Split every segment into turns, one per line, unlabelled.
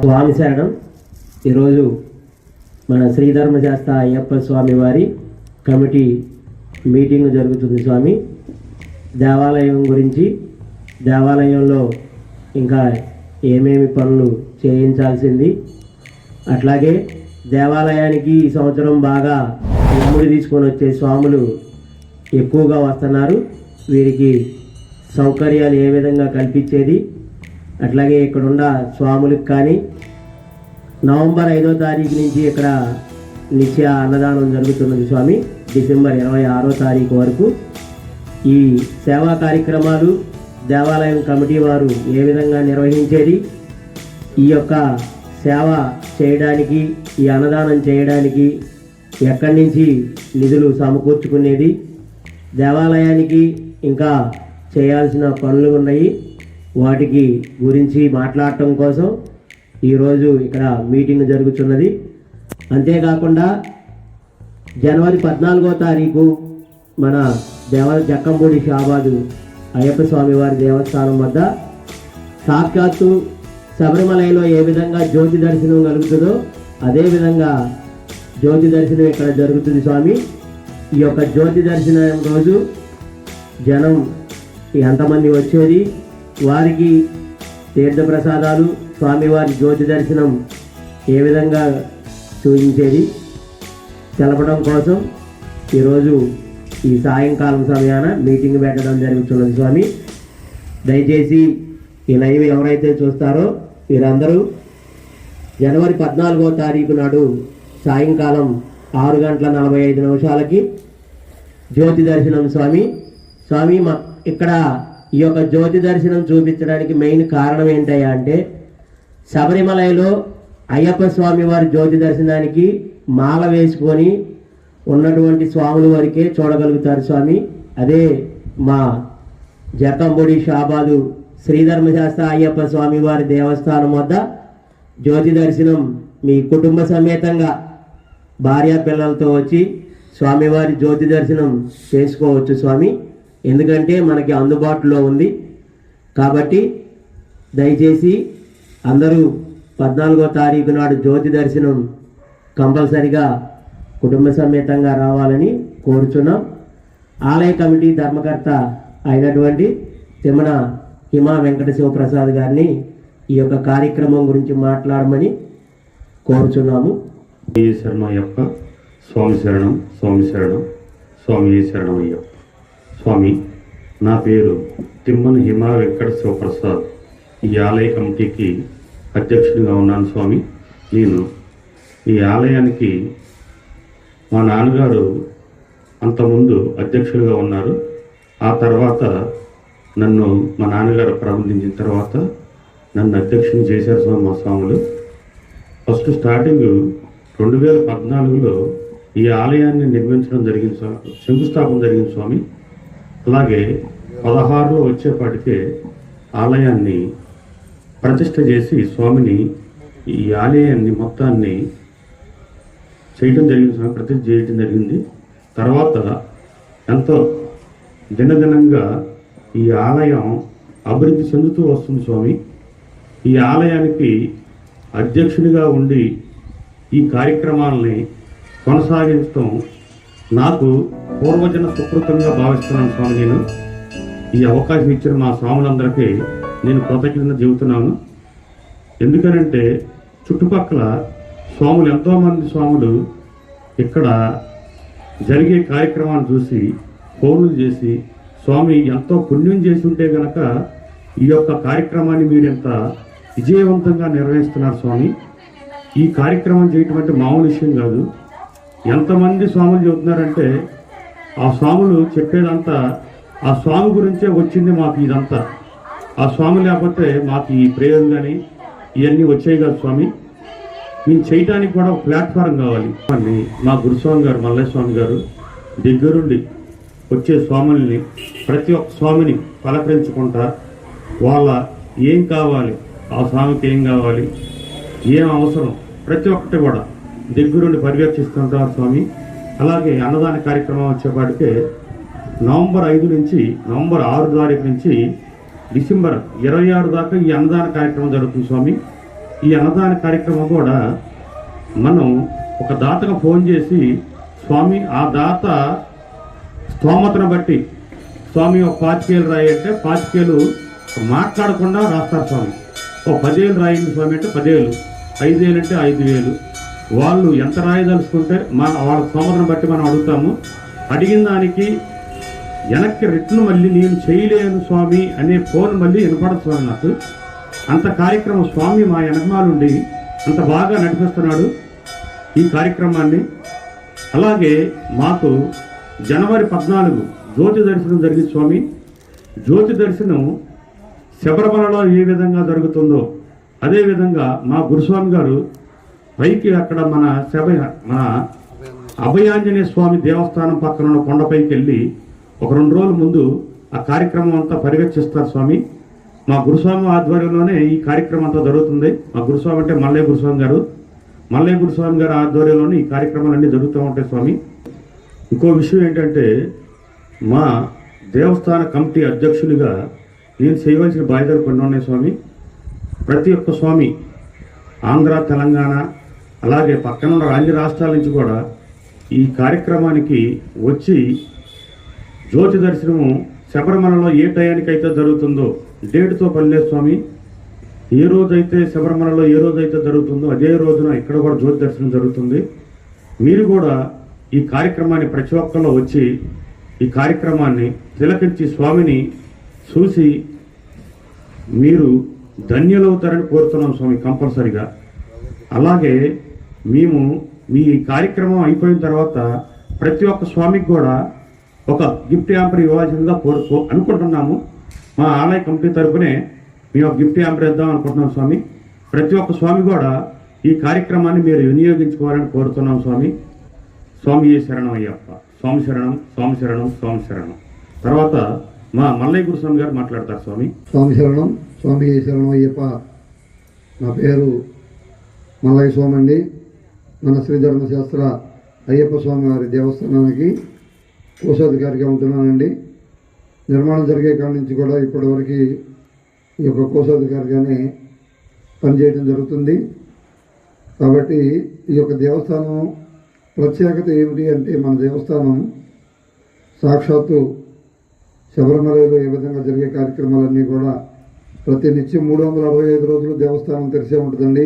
స్వామి శరణం ఈరోజు మన శ్రీధర్మశాస్త్ర అయ్యప్ప స్వామి వారి కమిటీ మీటింగ్ జరుగుతుంది స్వామి. దేవాలయం గురించి దేవాలయంలో ఇంకా ఏమేమి పనులు చేయించాల్సింది అట్లాగే దేవాలయానికి ఈ సంవత్సరం బాగా యముడి తీసుకొని వచ్చే స్వాములు ఎక్కువగా వస్తున్నారు. వీరికి సౌకర్యాలు ఏ విధంగా కల్పించేది అట్లాగే ఇక్కడున్న స్వాములకు కానీ నవంబర్ ఐదో తారీఖు నుంచి ఇక్కడ నిత్య అన్నదానం జరుగుతున్నది స్వామి. డిసెంబర్ ఇరవై ఆరో తారీఖు వరకు. ఈ సేవా కార్యక్రమాలు దేవాలయం కమిటీ వారు ఏ విధంగా నిర్వహించేది ఈ యొక్క సేవ చేయడానికి ఈ అన్నదానం చేయడానికి ఎక్కడి నుంచి నిధులు సమకూర్చుకునేది దేవాలయానికి ఇంకా చేయాల్సిన పనులు ఉన్నాయి. వాటికి గురించి మాట్లాడటం కోసం ఈరోజు ఇక్కడ మీటింగ్ జరుగుతున్నది. అంతేకాకుండా జనవరి పద్నాలుగో తారీఖు మన దేవ జక్కంపూడి షాబాదు అయ్యప్ప స్వామి వారి దేవస్థానం వద్ద సాక్షాత్తు శబరిమలలో ఏ విధంగా జ్యోతి దర్శనం కలుగుతుందో అదేవిధంగా జ్యోతి దర్శనం ఇక్కడ జరుగుతుంది స్వామి. ఈ యొక్క జ్యోతి దర్శనం రోజు జనం ఎంతమంది వచ్చేది. వారికి తీర్థప్రసాదాలు స్వామివారి జ్యోతి దర్శనం ఏ విధంగా చూపించేది తెలపడం కోసం ఈరోజు ఈ సాయంకాలం సమయాన మీటింగ్ పెట్టడం జరుగుతున్నది స్వామి. దయచేసి ఈ లైవ్ ఎవరైతే చూస్తారో వీరందరూ జనవరి పద్నాలుగో తారీఖు నాడు సాయంకాలం ఆరు గంటల నలభై ఐదు నిమిషాలకి జ్యోతి దర్శనం స్వామి. స్వామి మా ఇక్కడ ఈ యొక్క జ్యోతి దర్శనం చూపించడానికి మెయిన్ కారణం ఏంటయ్యా అంటే శబరిమలలో అయ్యప్ప స్వామి వారి జ్యోతి దర్శనానికి మాల వేసుకొని ఉన్నటువంటి స్వాముల వరకే చూడగలుగుతారు స్వామి. అదే మా జకంబొడి షాబాదు శ్రీధర్మశాస్త్ర అయ్యప్ప స్వామి వారి దేవస్థానం వద్ద జ్యోతి దర్శనం మీ కుటుంబ సమేతంగా భార్య పిల్లలతో వచ్చి స్వామివారి జ్యోతి దర్శనం చేసుకోవచ్చు స్వామి. ఎందుకంటే మనకి అందుబాటులో ఉంది. కాబట్టి దయచేసి అందరూ పద్నాలుగో తారీఖు నాడు జ్యోతి దర్శనం కంపల్సరిగా కుటుంబ సమేతంగా రావాలని కోరుచున్నాం. ఆలయ కమిటీ ధర్మకర్త అయినటువంటి తిమ్మన హిమా వెంకట శివప్రసాద్ గారిని ఈ యొక్క కార్యక్రమం గురించి మాట్లాడమని కోరుచున్నాము.
స్వామి శరణం స్వామి శరణం స్వామి శరణం స్వామి శరణం అయ్యప్ప స్వామి నా పేరు తిమ్మన హిమా వెంకట శివప్రసాద్. ఈ ఆలయ కమిటీకి అధ్యక్షుడిగా ఉన్నాను స్వామి. నేను ఈ ఆలయానికి మా నాన్నగారు అంతకుముందు అధ్యక్షులుగా ఉన్నారు. ఆ తర్వాత నన్ను మా నాన్నగారు ప్రారంభించిన తర్వాత నన్ను అధ్యక్షుని చేశారు స్వామి మా స్వాములు. ఫస్ట్ స్టార్టింగ్ రెండు వేల పద్నాలుగులో ఈ ఆలయాన్ని నిర్మించడం జరిగింది స్వామి శంకుస్థాపన జరిగింది స్వామి. అలాగే పదహారులో వచ్చేపాటికే ఆలయాన్ని ప్రతిష్ట చేసి స్వామిని ఈ ఆలయాన్ని మొత్తాన్ని చేయటం జరిగింది స్వామి ప్రతిష్ట చేయటం జరిగింది. తర్వాత ఎంతో దినదినంగా ఈ ఆలయం అభివృద్ధి చెందుతూ వస్తుంది స్వామి. ఈ ఆలయానికి అధ్యక్షునిగా ఉండి ఈ కార్యక్రమాలని కొనసాగించడం నాకు పూర్వజన సుకృతంగా భావిస్తున్నాను స్వామి నేను. ఈ అవకాశం ఇచ్చిన మా స్వాములందరికీ నేను కృతజ్ఞత చెబుతున్నాను. ఎందుకనంటే చుట్టుపక్కల స్వాములు ఎంతోమంది స్వాములు ఇక్కడ జరిగే కార్యక్రమాన్ని చూసి ఫోన్లు చేసి స్వామి ఎంతో పుణ్యం చేసి ఉంటే గనక ఈ యొక్క కార్యక్రమాన్ని మీరు ఎంత విజయవంతంగా నిర్వహిస్తున్నారు స్వామి. ఈ కార్యక్రమం చేయటం అంటే మామూలు విషయం కాదు. ఎంతమంది స్వాములు చెబుతున్నారంటే ఆ స్వాములు చెప్పేదంతా ఆ స్వామి గురించే వచ్చింది మాకు ఇదంతా. ఆ స్వామి లేకపోతే మాకు ఈ ప్రేయర్ కానీ ఇవన్నీ వచ్చాయి కదా స్వామి. మేము చేయటానికి కూడా ఒక ప్లాట్ఫారం కావాలి. అని మా గురుస్వామి గారు మల్లయ్య స్వామి గారు దగ్గరుండి వచ్చే స్వాముల్ని ప్రతి ఒక్క స్వామిని పలకరించుకుంటా వాళ్ళ ఏం కావాలి ఆ స్వామికి ఏం కావాలి ఏం అవసరం ప్రతి ఒక్కటి కూడా దగ్గరుండి పర్యవేక్షిస్తుంటారు స్వామి. అలాగే అన్నదాన కార్యక్రమం వచ్చేపాటికే నవంబర్ ఐదు నుంచి నవంబర్ ఆరు తారీఖు నుంచి డిసెంబర్ ఇరవై ఆరు దాకా ఈ అన్నదాన కార్యక్రమం జరుగుతుంది స్వామి. ఈ అన్నదాన కార్యక్రమం కూడా మనం ఒక దాతకు ఫోన్ చేసి స్వామి ఆ దాత స్తోమతను బట్టి స్వామి ఒక పాతికేలు రాయి అంటే పాతికేలు మాట్లాడకుండా రాస్తారు స్వామి. ఓ పదివేలు రాయండి స్వామి అంటే పదివేలు ఐదు వేలు అంటే ఐదు వేలు. వాళ్ళు ఎంత రాయదలుచుకుంటే మన వాళ్ళ స్తోమతను బట్టి మనం అడుగుతాము. అడిగిన దానికి వెనక్కి రిటర్న్ మళ్ళీ నేను చేయలేను స్వామి అనే ఫోన్ మళ్ళీ వినపడదు స్వామి నాకు. అంత కార్యక్రమం స్వామి మా వెనకమాలుండి అంత బాగా నడిపిస్తున్నాడు ఈ కార్యక్రమాన్ని. అలాగే మాకు జనవరి పద్నాలుగు జ్యోతి దర్శనం జరిగింది స్వామి. జ్యోతి దర్శనం శబరిమలలో ఏ విధంగా జరుగుతుందో అదేవిధంగా మా గురుస్వామి గారు పైకి అక్కడ మన శబ మన అభయాంజనేయ స్వామి దేవస్థానం పక్కన ఉన్న కొండపైకి వెళ్ళి ఒక రెండు రోజుల ముందు ఆ కార్యక్రమం అంతా పర్యవేక్షిస్తారు స్వామి. మా గురుస్వామి ఆధ్వర్యంలోనే ఈ కార్యక్రమం అంతా జరుగుతుంది. మా గురుస్వామి అంటే మల్లయ్య గురుస్వామి గారు. మల్లయ్య గురుస్వామి గారి ఆధ్వర్యంలోనే ఈ కార్యక్రమాలన్నీ జరుగుతూ ఉంటాయి స్వామి. ఇంకో విషయం ఏంటంటే మా దేవస్థాన కమిటీ అధ్యక్షులుగా నేను చేయవలసిన బాధ్యతలు కొన్ని ఉన్నాయి స్వామి. ప్రతి ఒక్క స్వామి ఆంధ్ర తెలంగాణ అలాగే పక్కన ఉన్న అన్ని రాష్ట్రాల నుంచి కూడా ఈ కార్యక్రమానికి వచ్చి జ్యోతి దర్శనం శబరిమలలో ఏ టయానికైతే జరుగుతుందో డేట్తో పనిలేదు స్వామి. ఏ రోజైతే శబరిమలలో ఏ రోజైతే జరుగుతుందో అదే రోజున ఇక్కడ కూడా జ్యోతి దర్శనం జరుగుతుంది. మీరు కూడా ఈ కార్యక్రమాన్ని ప్రతి ఒక్కళ్ళు వచ్చి ఈ కార్యక్రమాన్ని తిలకించి స్వామిని చూసి మీరు ధన్యులవుతారని కోరుతున్నాం స్వామి కంపల్సరిగా. అలాగే మేము మీ కార్యక్రమం అయిపోయిన తర్వాత ప్రతి ఒక్క స్వామికి కూడా ఒక గిఫ్ట్ యాంపర్ ఇవ్వాల్సిందిగా కోరుకో అనుకుంటున్నాము. మా ఆలయ కమిటీ తరపునే మేము ఒక గిఫ్ట్ యాంపర్ ఇద్దాం అనుకుంటున్నాం స్వామి. ప్రతి ఒక్క స్వామి కూడా ఈ కార్యక్రమాన్ని మీరు వినియోగించుకోవాలని కోరుతున్నాం స్వామి. స్వామి శరణం అయ్యప్ప. స్వామి శరణం స్వామి శరణం స్వామి శరణం. తర్వాత మా మల్లయ్య గురుస్వామి గారు మాట్లాడతారు స్వామి.
స్వామి శరణం స్వామి శరణం అయ్యప్ప. నా పేరు మల్లయ్య స్వామి అండి. మన శ్రీధర్మశాస్త్ర అయ్యప్ప స్వామి వారి దేవస్థానానికి కోశాధికారిగా ఉంటున్నానండి. నిర్మాణం జరిగే కాడి నుంచి కూడా ఇప్పటివరకు ఈ యొక్క కోశాధికారిగానే పనిచేయడం జరుగుతుంది. కాబట్టి ఈ యొక్క దేవస్థానం ప్రత్యేకత ఏమిటి అంటే మన దేవస్థానం సాక్షాత్తు శబరిమలలో ఏ విధంగా జరిగే కార్యక్రమాలన్నీ కూడా ప్రతి నిత్యం మూడు వందల అరవై ఐదు రోజులు దేవస్థానం తెరిసే ఉంటుందండి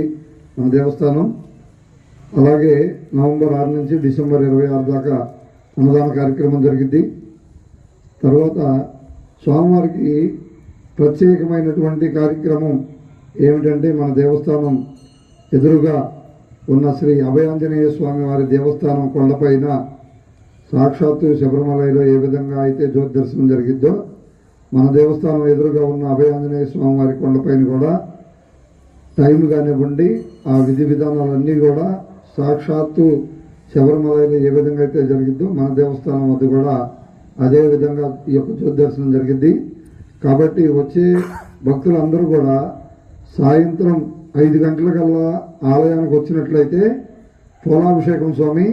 మన దేవస్థానం. అలాగే నవంబర్ ఆరు నుంచి డిసెంబర్ ఇరవై ఆరు దాకా అన్నదాన కార్యక్రమం జరిగింది. తర్వాత స్వామివారికి ప్రత్యేకమైనటువంటి కార్యక్రమం ఏమిటంటే మన దేవస్థానం ఎదురుగా ఉన్న శ్రీ అభయాంజనేయ స్వామి వారి దేవస్థానం కొండపైన సాక్షాత్తు శబరిమలలో ఏ విధంగా అయితే జ్యోతి దర్శనం జరిగిద్దో మన దేవస్థానం ఎదురుగా ఉన్న అభయాంజనేయ స్వామి వారి కొండపైన కూడా టైం కానివ్వండి ఆ విధి విధానాలన్నీ కూడా సాక్షాత్తు శబరిమలలో ఏ విధంగా అయితే జరిగిద్దో మన దేవస్థానం వద్ద కూడా అదే విధంగా ఈ యొక్క జ్యోతిదర్శనం జరిగింది కాబట్టి వచ్చే భక్తులందరూ కూడా సాయంత్రం ఐదు గంటలకల్లా ఆలయానికి వచ్చినట్లయితే పోలాభిషేకం స్వామి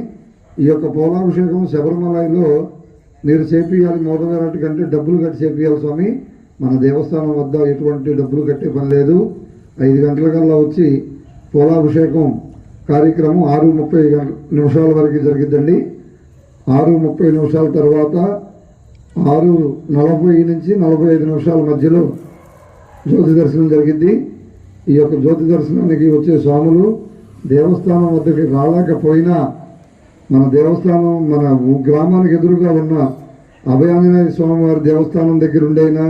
ఈ యొక్క పోలాభిషేకం శబరిమలలో మీరు చేపియాలి మూడవేరటి కంటే డబ్బులు కట్టి చేపియాలి స్వామి. మన దేవస్థానం వద్ద ఎటువంటి డబ్బులు కట్టే పని లేదు. ఐదు గంటలకల్లా వచ్చి పోలాభిషేకం కార్యక్రమం ఆరు ముప్పై నిమిషాల వరకు జరిగిద్దండి. ఆరు ముప్పై నిమిషాల తర్వాత ఆరు నలభై నుంచి నలభై ఐదు నిమిషాల మధ్యలో జ్యోతి దర్శనం జరిగింది ఈ యొక్క జ్యోతి దర్శనానికి వచ్చే స్వాములు దేవస్థానం వద్దకి రాలేకపోయినా మన దేవస్థానం మన గ్రామానికి ఎదురుగా ఉన్న అభయాంజనేయ స్వామివారి దేవస్థానం దగ్గర ఉండైనా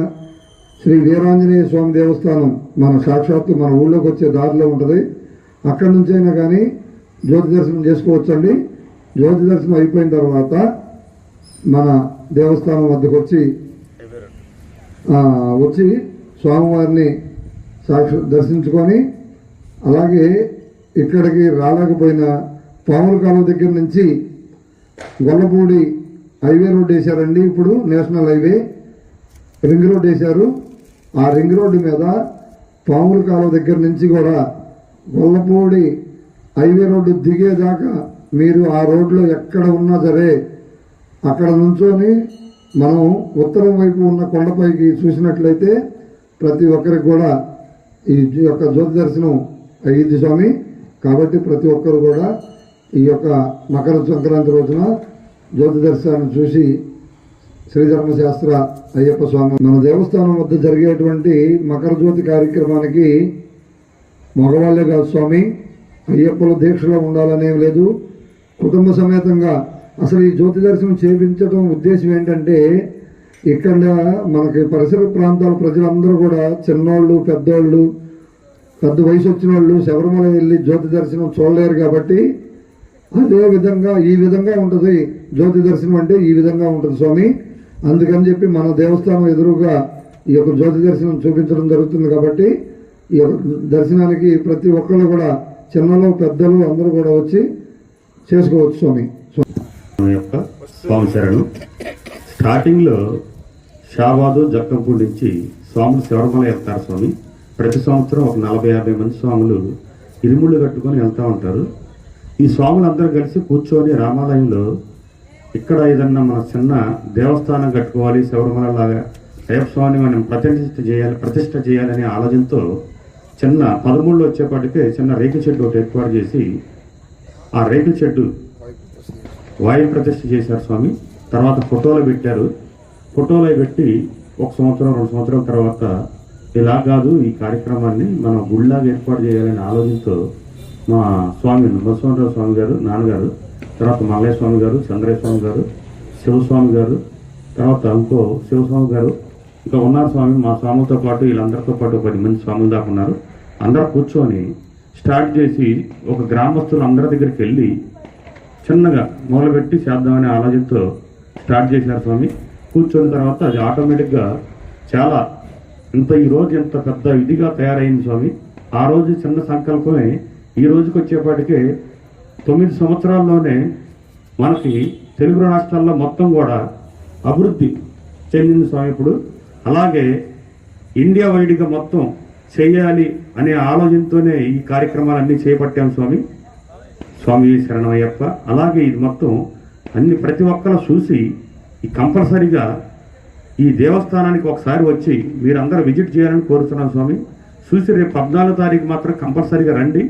శ్రీ వీరాంజనేయ స్వామి దేవస్థానం మన సాక్షాత్తు మన ఊళ్ళోకి వచ్చే దారిలో ఉంటుంది. అక్కడి నుంచైనా కానీ జ్యోతి దర్శనం చేసుకోవచ్చండి. జ్యోతి దర్శనం అయిపోయిన తర్వాత మన దేవస్థానం వద్దకు వచ్చి వచ్చి స్వామివారిని సాక్షి దర్శించుకొని అలాగే ఇక్కడికి రాలేకపోయిన పాముల కాలువ దగ్గర నుంచి గొల్లపూడి హైవే రోడ్ వేశారండి. ఇప్పుడు నేషనల్ హైవే రింగ్ రోడ్ వేశారు. ఆ రింగ్ రోడ్డు మీద పాముల కాలువ దగ్గర నుంచి కూడా గొల్లపూడి హైవే రోడ్డు దిగేదాకా మీరు ఆ రోడ్లో ఎక్కడ ఉన్నా సరే అక్కడ నుంచొని మనం ఉత్తరం వైపు ఉన్న కొండపైకి చూసినట్లయితే ప్రతి ఒక్కరికి కూడా ఈ యొక్క జ్యోతి దర్శనం అయ్యింది స్వామి. కాబట్టి ప్రతి ఒక్కరు కూడా ఈ యొక్క మకర సంక్రాంతి రోజున జ్యోతి దర్శనాన్ని చూసి శ్రీధర్మశాస్త్ర అయ్యప్ప స్వామి మన దేవస్థానం వద్ద జరిగేటువంటి మకర జ్యోతి కార్యక్రమానికి మగవాళ్ళే కాదు స్వామి అయ్యప్పల దీక్షలో ఉండాలనేం లేదు. కుటుంబ సమేతంగా అసలు ఈ జ్యోతి దర్శనం చేయించడం ఉద్దేశం ఏంటంటే ఇక్కడ మనకి పరిసర ప్రాంతాల ప్రజలందరూ కూడా చిన్నోళ్ళు పెద్దోళ్ళు పెద్ద వయసు వచ్చిన వాళ్ళు శబరిమల వెళ్ళి జ్యోతి దర్శనం చూడలేరు కాబట్టి అదే విధంగా ఈ విధంగా ఉంటుంది జ్యోతి దర్శనం అంటే ఈ విధంగా ఉంటుంది స్వామి. అందుకని చెప్పి మన దేవస్థానం ఎదురుగా ఈ యొక్క జ్యోతి దర్శనం చూపించడం జరుగుతుంది కాబట్టి దర్శనానికి ప్రతి ఒక్కళ్ళు కూడా చిన్నలు పెద్దలు అందరూ కూడా వచ్చి చేసుకోవచ్చు స్వామి.
యొక్క స్వామి శరణం. స్టార్టింగ్లో షాబాదు జక్కంపూడి నుంచి స్వాములు శబరిమల వెళ్తారు స్వామి. ప్రతి సంవత్సరం ఒక నలభై యాభై మంది స్వాములు ఇరుముళ్ళు కట్టుకొని వెళ్తూ ఉంటారు. ఈ స్వాములందరూ కలిసి కూర్చొని రామాలయంలో ఇక్కడ ఏదన్నా మన చిన్న దేవస్థానం కట్టుకోవాలి శబరిమల లాగా అయ్యప్ప స్వామిని మనం ప్రతిష్ఠ చేయాలి ప్రతిష్ఠ చేయాలనే ఆలోచనతో చిన్న పదమూడులో వచ్చేపాటికే చిన్న రేకుల షెడ్ ఒకటి ఏర్పాటు చేసి ఆ రేకుల షెడ్డు వాయు ప్రతిష్ఠ చేశారు స్వామి. తర్వాత ఫోటోలు పెట్టారు. ఫోటోలు పెట్టి ఒక సంవత్సరం రెండు సంవత్సరాల తర్వాత ఇలా కాదు ఈ కార్యక్రమాన్ని మనం గుళ్ళగా ఏర్పాటు చేయాలనే ఆలోచనతో మా స్వామి నృసింహరావు స్వామి గారు నాన్నగారు తర్వాత మల్లయ్య స్వామి గారు చంద్రయ్య స్వామి గారు శివస్వామి గారు తర్వాత ఇంకో శివస్వామి గారు ఇంకా ఉన్నారు స్వామి. మా స్వాములతో పాటు వీళ్ళందరితో పాటు పది మంది స్వాములు దాకా ఉన్నారు. అందరూ కూర్చొని స్టార్ట్ చేసి ఒక గ్రామస్తులు అందరి దగ్గరికి వెళ్ళి చిన్నగా మొదలుపెట్టి చేద్దామనే ఆలోచనతో స్టార్ట్ చేశారు స్వామి. కూర్చున్న తర్వాత అది ఆటోమేటిక్గా చాలా ఇంత ఈరోజు ఇంత ఎంత పెద్ద ఇదిగా తయారైంది స్వామి. ఆ రోజు చిన్న సంకల్పమే ఈ రోజుకి వచ్చేపాటికే తొమ్మిది సంవత్సరాల్లోనే మనకి తెలుగు రాష్ట్రాల్లో మొత్తం కూడా అభివృద్ధి చెందింది స్వామి ఇప్పుడు. అలాగే ఇండియా వైడ్గా మొత్తం చేయాలి అనే ఆలోచనతోనే ఈ కార్యక్రమాలన్నీ చేపట్టాం స్వామి. స్వామి శరణమయ్యప్ప. అలాగే ఇది మొత్తం అన్ని ప్రతి ఒక్కరు చూసి ఈ కంపల్సరీగా ఈ దేవస్థానానికి ఒకసారి వచ్చి మీరందరూ విజిట్ చేయాలని కోరుతున్నాం స్వామి. చూసి రేపు పద్నాలుగు తారీఖు మాత్రం కంపల్సరీగా రండి.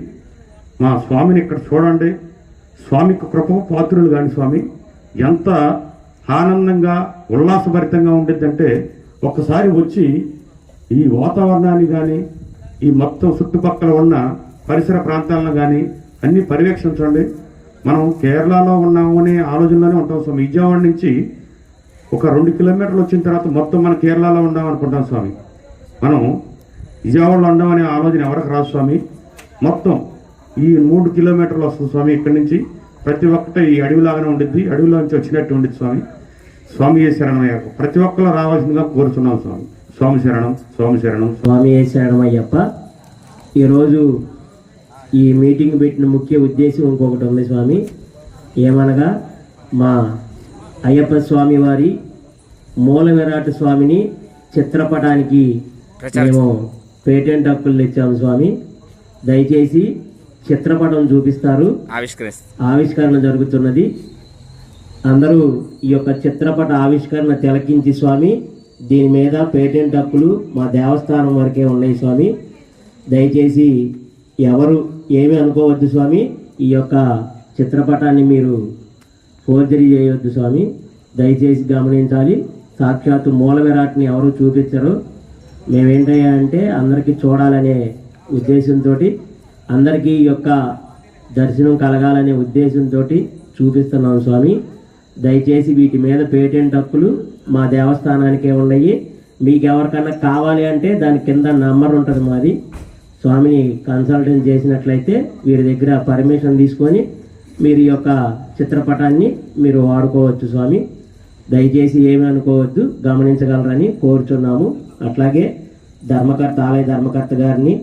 మా స్వామిని ఇక్కడ చూడండి. స్వామికి కృప పాత్రులు కాని స్వామి. ఎంత ఆనందంగా ఉల్లాసభరితంగా ఉండిద్దంటే ఒక్కసారి వచ్చి ఈ వాతావరణాన్ని కానీ ఈ మొత్తం చుట్టుపక్కల ఉన్న పరిసర ప్రాంతాలను కానీ అన్నీ పర్యవేక్షించండి. మనం కేరళలో ఉన్నాము అనే ఆలోచనలోనే ఉంటాం స్వామి. విజయవాడ నుంచి ఒక రెండు కిలోమీటర్లు వచ్చిన తర్వాత మొత్తం మన కేరళలో ఉన్నాం అనుకుంటాం స్వామి. మనం విజయవాడలో ఉందామనే ఆలోచన ఎవరికి రాదు స్వామి. మొత్తం ఈ మూడు కిలోమీటర్లు వస్తుంది స్వామి ఇక్కడి నుంచి. ప్రతి ఒక్కటి ఈ అడవిలాగానే ఉండిద్ది. అడవిలో నుంచి వచ్చినట్టు ఉండిద్ది స్వామి. స్వామి శరణమయ్య ప్రతి ఒక్కరు రావాల్సిందిగా కోరుతున్నాం స్వామి. స్వామి శరణం స్వామి శరణం.
స్వామి శరణమయ్యప్ప ఈరోజు ఈ మీటింగ్ పెట్టిన ముఖ్య ఉద్దేశం ఇంకొకటి ఉంది స్వామి. ఏమనగా మా అయ్యప్ప స్వామి వారి మూల విరాట్ స్వామిని చిత్రపటానికి మేము పేటెంట్ హక్కులు తెచ్చాము స్వామి. దయచేసి చిత్రపటం చూపిస్తారు. ఆవిష్కరణ జరుగుతున్నది. అందరూ ఈ యొక్క చిత్రపట ఆవిష్కరణ తిలకించి స్వామి దీని మీద పేటెంట్ హక్కులు మా దేవస్థానం వరకే ఉన్నాయి స్వామి. దయచేసి ఎవరు ఏమి అనుకోవద్దు స్వామి. ఈ యొక్క చిత్రపటాన్ని మీరు ఫోర్జరీ చేయవద్దు స్వామి. దయచేసి గమనించాలి. సాక్షాత్తు మూల విరాట్ని ఎవరు చూపించరు. మేమేంటయ్యా అంటే అందరికీ చూడాలనే ఉద్దేశంతో అందరికీ ఈ యొక్క దర్శనం కలగాలనే ఉద్దేశంతో చూపిస్తున్నాం స్వామి. దయచేసి వీటి మీద పేటెంట్ హక్కులు మా దేవస్థానానికే ఉన్నాయి. మీకు ఎవరికన్నా కావాలి అంటే దాని కింద నంబర్ ఉంటుంది మాది. స్వామిని కన్సల్టెంట్ చేసినట్లయితే వీరి దగ్గర పర్మిషన్ తీసుకొని మీరు యొక్క చిత్రపటాన్ని మీరు వాడుకోవచ్చు స్వామి. దయచేసి ఏమి అనుకోవద్దు గమనించగలరని కోరుచున్నాము. అట్లాగే ధర్మకర్త ఆలయ ధర్మకర్త గారిని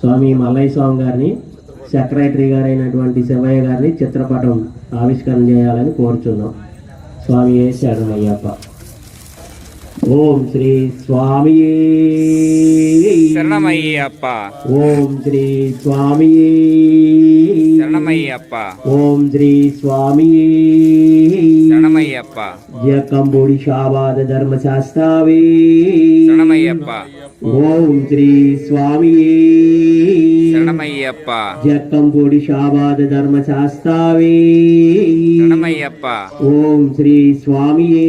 స్వామి మల్లయ్య స్వామి గారిని సెక్రటరీ గారైనటువంటి శివయ్య గారిని చిత్రపటం ఆవిష్కరణ చేయాలని కోరుచున్నాం. స్వామి శరణమయ్యప్ప ఓం శ్రీ స్వామి
శరణమయ్యప్ప
ఓం శ్రీ స్వామి
శరణమయ్యప్ప
ఓం శ్రీ స్వామి
శరణమయ్యప్ప
జకంబుడి శాబాద ధర్మశాస్త్రావే
శరణమయ్యప్ప
ఓం శ్రీ స్వామి
శరణమయ్యప్ప శరణమయ్యప్ప
జక్కంపూడి షాబాద్ ధర్మశాస్త్రావే
శరణమయ్యప్ప
ఓం శ్రీ స్వామియే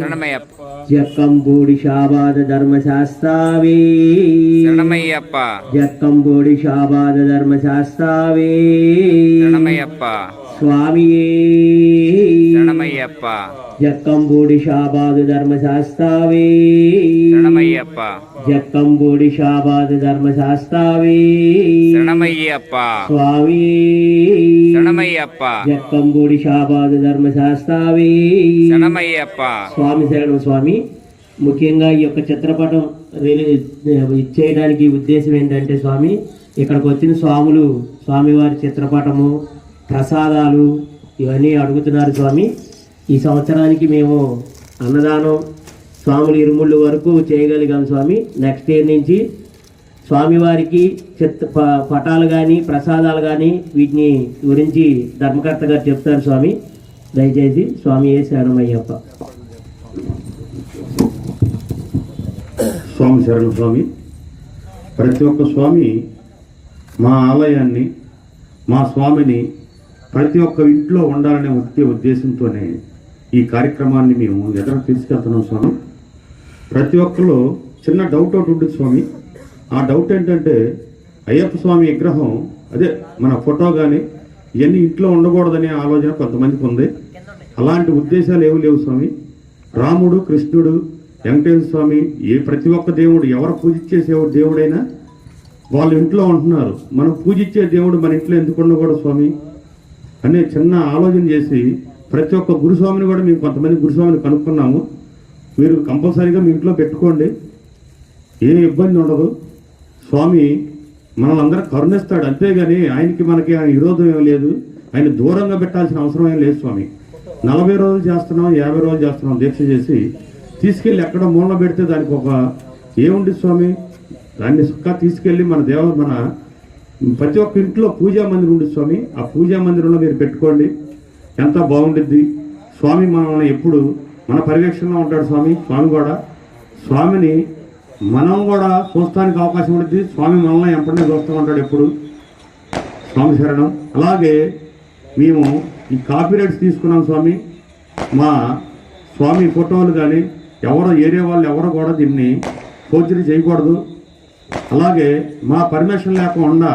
శరణమయ్యప్ప
జక్కంపూడి షాబాద్ ధర్మశాస్త్రావే
శరణమయ్యప్ప
జక్కంపూడి షాబాద్ ధర్మశాస్త్రావే
శరణమయ్యప్ప
స్వామియే
శరణమయ్యప్ప
జక్కంపూడి షాబాద్ ధర్మశాస్త్రావే
శరణమయ్యప్ప.
జక్కంపూడి షాబాద్ ధర్మశాస్త్రావే
శరణమయ్యప్ప.
స్వామి
శరణమయ్యప్ప.
జక్కంపూడి షాబాద్ ధర్మశాస్త్రావే
శరణమయ్యప్ప.
స్వామి శరణం స్వామి. ముఖ్యంగా ఈ యొక్క చిత్రపటం రిలీజ్ ఇచ్చేయడానికి ఉద్దేశం ఏంటంటే స్వామి ఇక్కడికి వచ్చిన స్వాములు స్వామివారి చిత్రపటము ప్రసాదాలు ఇవన్నీ అడుగుతున్నారు స్వామి. ఈ సంవత్సరానికి మేము అన్నదానం స్వాములు ఇరుముళ్ళు వరకు చేయగలిగాం స్వామి. నెక్స్ట్ ఇయర్ నుంచి స్వామివారికి చిత్ర ప- పటాలు కానీ ప్రసాదాలు కానీ వీటిని గురించి ధర్మకర్త గారు చెప్తారు స్వామి. దయచేసి స్వామి ఏ శరణమయ్యప్ప
స్వామి శరణ స్వామి. ప్రతి ఒక్క స్వామి మా ఆలయాన్ని మా స్వామిని ప్రతి ఒక్క ఇంట్లో ఉండాలనే ముఖ్య ఉద్దేశంతోనే ఈ కార్యక్రమాన్ని మేము ఎదురు తీసుకెళ్తున్నాం స్వామి. ప్రతి ఒక్కరు చిన్న డౌట్ ఒకటి ఉంటుంది స్వామి. ఆ డౌట్ ఏంటంటే అయ్యప్ప స్వామి విగ్రహం అదే మన ఫోటో కానీ ఇవన్నీ ఇంట్లో ఉండకూడదనే ఆలోచన కొంతమందికి ఉంది. అలాంటి ఉద్దేశాలు ఏమి లేవు స్వామి. రాముడు కృష్ణుడు వెంకటేశ్వర స్వామి ఏ ప్రతి ఒక్క దేవుడు ఎవరు పూజించేసే దేవుడైనా వాళ్ళ ఇంట్లో ఉంటున్నారు. మనం పూజించే దేవుడు మన ఇంట్లో ఎందుకు ఉండకూడదు స్వామి? అనే చిన్న ఆలోచన చేసి ప్రతి ఒక్క గురుస్వామిని కూడా మేము కొంతమంది గురుస్వామిని కనుక్కున్నాము. మీరు కంపల్సరీగా మీ ఇంట్లో పెట్టుకోండి. ఏ ఇబ్బంది ఉండదు. స్వామి మనల్ని అందరూ కరుణిస్తాడు. అంతేగాని ఆయనకి మనకి ఆయన విరోధం ఏం లేదు. ఆయన దూరంగా పెట్టాల్సిన అవసరం ఏం లేదు స్వామి. నలభై రోజులు చేస్తున్నాం యాభై రోజులు చేస్తున్నాం దీక్ష చేసి తీసుకెళ్ళి ఎక్కడ మూలన పెడితే దానికి ఒక ఏముంది స్వామి? దాన్ని సుఖ తీసుకెళ్ళి మన దేవ మన ప్రతి ఒక్క ఇంట్లో పూజా మందిరం ఉంది స్వామి. ఆ పూజా మందిరంలో మీరు పెట్టుకోండి. ఎంత బాగుండిద్ది? స్వామి మనల్ని ఎప్పుడు మన పర్యవేక్షణలో ఉంటాడు స్వామి స్వామి కూడా. స్వామిని మనం కూడా చూస్తానికి అవకాశం ఉంటుంది స్వామి మనల్ని ఎప్పటినీ చూస్తూ ఉంటాడు ఎప్పుడు. స్వామి శరణం. అలాగే మేము ఈ కాపీరైట్స్ తీసుకున్నాం స్వామి. మా స్వామి ఫోటోలు కానీ ఎవరు ఏరియా వాళ్ళు ఎవరు కూడా దీన్ని ఫోర్జరీ చేయకూడదు. అలాగే మా పర్మిషన్ లేకుండా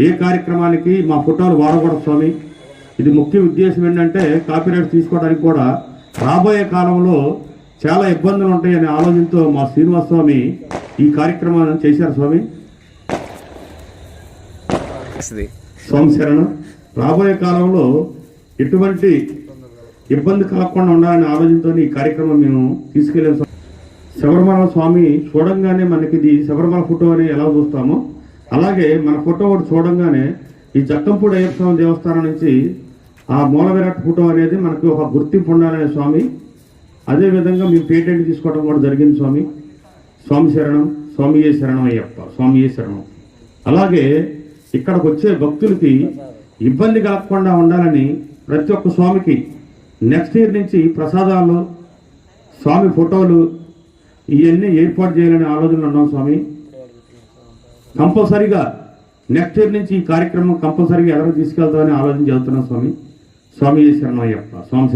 ఏ కార్యక్రమానికి మా ఫోటోలు వాడకూడదు స్వామి. ఇది ముఖ్య ఉద్దేశం ఏంటంటే కాపీరైట్స్ తీసుకోవడానికి కూడా రాబోయే కాలంలో చాలా ఇబ్బందులు ఉంటాయనే ఆలోచనతో మా శ్రీనివాస స్వామి ఈ కార్యక్రమాన్ని చేశారు స్వామి. స్వామి రాబోయే కాలంలో ఎటువంటి ఇబ్బంది కలగకుండా ఉండాలనే ఆలోచనతో ఈ కార్యక్రమం మేము తీసుకెళ్ళాం. శబరిమల స్వామి చూడంగానే మనకి ఇది శబరిమల ఫోటో అని ఎలా చూస్తామో అలాగే మన ఫోటో ఒకటి చూడంగానే ఈ జక్కంపూడి అయ్యప్ప స్వామి దేవస్థానం నుంచి ఆ మూల విరాట్ ఫోటో అనేది మనకు ఒక గుర్తింపు ఉండాలనే స్వామి. అదే విధంగా మేము పేటెంట్ తీసుకోవడం కూడా జరిగింది స్వామి. స్వామి శరణం స్వామియే శరణం అయ్యప్ప స్వామియే శరణం. అలాగే ఇక్కడికి వచ్చే భక్తులకి ఇబ్బంది కలగకుండా ఉండాలని ప్రతి ఒక్క స్వామికి నెక్స్ట్ ఇయర్ నుంచి ప్రసాదాలు స్వామి ఫోటోలు ఇవన్నీ ఏర్పాటు చేయాలనే ఆలోచనలు ఉన్నాం స్వామి. కంపల్సరీగా నెక్స్ట్ ఇయర్ నుంచి ఈ కార్యక్రమం కంపల్సరీగా ఎదురు తీసుకెళ్తామని ఆలోచన చేస్తున్నాం స్వామి. స్వామి శరణయ్యప్ప స్వామి శరణం